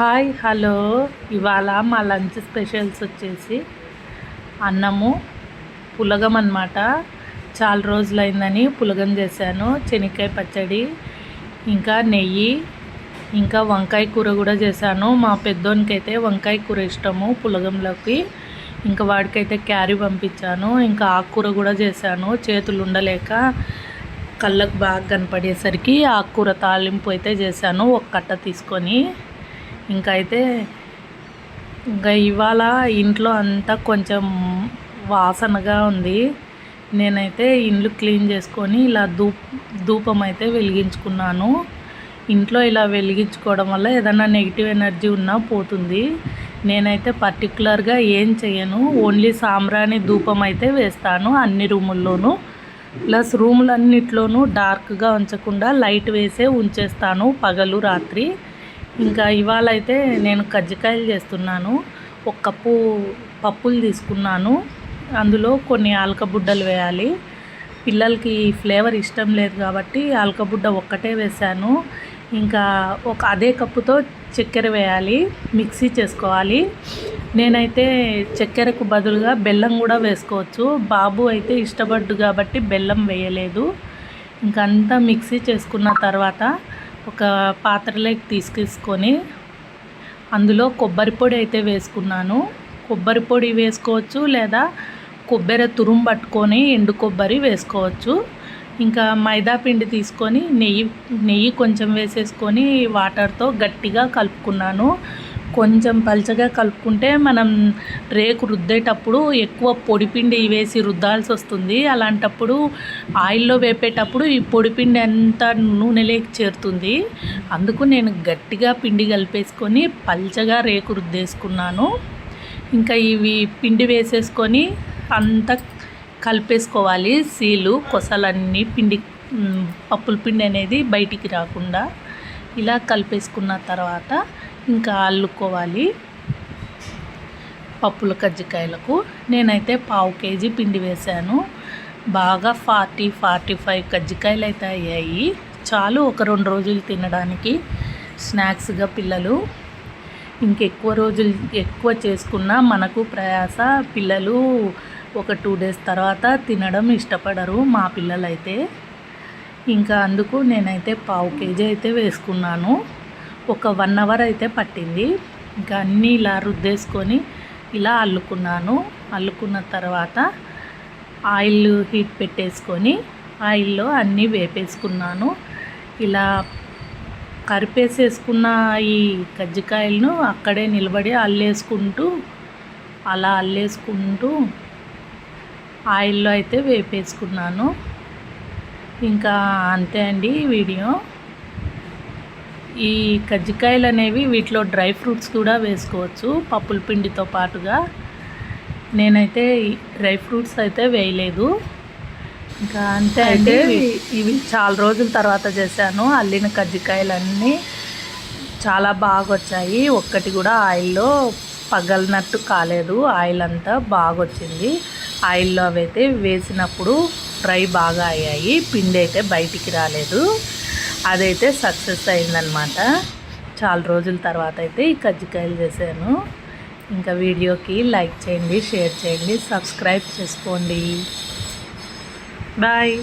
Hi hello. ఇవాళ మా lunch specials వచ్చేసి అన్నము పులగం అనమాట చాలా రోజులైందని పులగం చేశాను శనక్కాయ పచ్చడి ఇంకా నెయ్యి ఇంకా వంకాయ కూర కూడా చేశాను. మా పెద్దోనికైతే వంకాయ కూర ఇష్టము పులగంలోకి. ఇంకా వాడికైతే క్యారీ పంపించాను ఇంకా ఆకుకూర కూడా చేశాను. చేతులు ఉండలేక కళ్ళకు బాగా కనపడేసరికి ఆకుకూర తాలింపు అయితే చేశాను ఒక కట్ట తీసుకొని. ఇంకా అయితే ఇంకా ఇవాళ ఇంట్లో అంతా కొంచెం వాసనగా ఉంది. నేనైతే ఇండ్లు క్లీన్ చేసుకొని ఇలా ధూప్ ధూపం అయితే వెలిగించుకున్నాను. ఇంట్లో ఇలా వెలిగించుకోవడం వల్ల ఏదైనా నెగిటివ్ ఎనర్జీ ఉన్నా పోతుంది. నేనైతే పర్టికులర్గా ఏం చేయను ఓన్లీ సాంబ్రాణి ధూపం అయితే వేస్తాను అన్ని రూముల్లోనూ. ప్లస్ రూములన్నిట్లోనూ డార్క్గా ఉంచకుండా లైట్ వేసే ఉంచేస్తాను పగలు రాత్రి. ఇంకా ఇవాళ అయితే నేను కజ్జికాయలు చేస్తున్నాను. ఒక కప్పు పప్పులు తీసుకున్నాను. అందులో కొన్ని ఆలకబుడ్డలు వేయాలి. పిల్లలకి ఫ్లేవర్ ఇష్టం లేదు కాబట్టి ఆలకబుడ్డ ఒక్కటే వేశాను. ఇంకా ఒక అదే కప్పుతో చక్కెర వేయాలి. మిక్సీ చేసుకోవాలి. నేనైతే చక్కెరకు బదులుగా బెల్లం కూడా వేసుకోవచ్చు. బాబు అయితే ఇష్టపడ్డు కాబట్టి బెల్లం వేయలేదు. ఇంకా అంతా మిక్సీ చేసుకున్న తర్వాత ఒక పాత్రలోకి తీసుకొని అందులో కొబ్బరి పొడి అయితే వేసుకున్నాను. కొబ్బరి పొడి వేసుకోవచ్చు లేదా కొబ్బరి తురుము పట్టుకొని ఎండు కొబ్బరి వేసుకోవచ్చు. ఇంకా మైదా పిండి తీసుకొని నెయ్యి నెయ్యి కొంచెం వేసేసుకొని వాటర్తో గట్టిగా కలుపుకున్నాను. కొంచెం పల్చగా కలుపుకుంటే మనం రేకు రుద్దేటప్పుడు ఎక్కువ పొడిపిండి వేసి రుద్దాల్సి వస్తుంది. అలాంటప్పుడు ఆయిల్లో వేపేటప్పుడు ఈ పొడిపిండి అంతా నూనెలోకి చేరుతుంది. అందుకు నేను గట్టిగా పిండి కలిపేసుకొని పల్చగా రేకు రుద్దేసుకున్నాను. ఇంకా ఇవి పిండి వేసేసుకొని అంతా కలిపేసుకోవాలి. సీలు కొసలన్నీ పిండి పప్పుల పిండి అనేది బయటికి రాకుండా ఇలా కలిపేసుకున్న తర్వాత ఇంకా అల్లుకోవాలి పప్పుల కజ్జికాయలకు. నేనైతే పావు కేజీ పిండి వేశాను. బాగా ఫార్టీ ఫార్టీ ఫైవ్ కజ్జికాయలు అయితే అయ్యాయి. చాలు ఒక రెండు రోజులు తినడానికి స్నాక్స్గా పిల్లలు. ఇంకెక్కువ రోజులు ఎక్కువ చేసుకున్నా మనకు ప్రయాస. పిల్లలు ఒక టూ డేస్ తర్వాత తినడం ఇష్టపడరు మా పిల్లలైతే. ఇంకా అందుకు నేనైతే పావు కేజీ అయితే వేసుకున్నాను. ఒక వన్ అవర్ అయితే పట్టింది. ఇంకా అన్నీ ఇలా రుద్దేసుకొని ఇలా అల్లుకున్నాను. అల్లుకున్న తర్వాత ఆయిల్ హీట్ పెట్టేసుకొని ఆయిల్లో అన్నీ వేపేసుకున్నాను. ఇలా కరిపేసేసుకున్న ఈ కజ్జికాయలను అక్కడే నిలబడి అల్లేసుకుంటూ అలా అల్లేసుకుంటూ ఆయిల్లో అయితే వేపేసుకున్నాను. ఇంకా అంతే అండి వీడియో. ఈ కజ్జికాయలు అనేవి వీటిలో డ్రై ఫ్రూట్స్ కూడా వేసుకోవచ్చు పప్పుల పిండితో పాటుగా. నేనైతే డ్రై ఫ్రూట్స్ అయితే వేయలేదు. ఇంకా అంతే అంటే ఇవి చాలా రోజుల తర్వాత చేశాను. అల్లిన కజ్జికాయలన్నీ చాలా బాగా వచ్చాయి ఒక్కటి కూడా ఆయిల్లో పగలనట్టు కాలేదు. ఆయిల్ అంతా బాగా వచ్చింది ఆయిల్లో అవైతే వేసినప్పుడు ఫ్రై బాగా అయ్యాయి. పిండి అయితే బయటికి రాలేదు. అదైతే సక్సెస్ అయిందనమాట చాలా రోజుల తర్వాత అయితే ఈ కజ్జికాయలు చేశాను. ఇంకా వీడియోకి లైక్ చేయండి షేర్ చేయండి సబ్స్క్రైబ్ చేసుకోండి. బాయ్.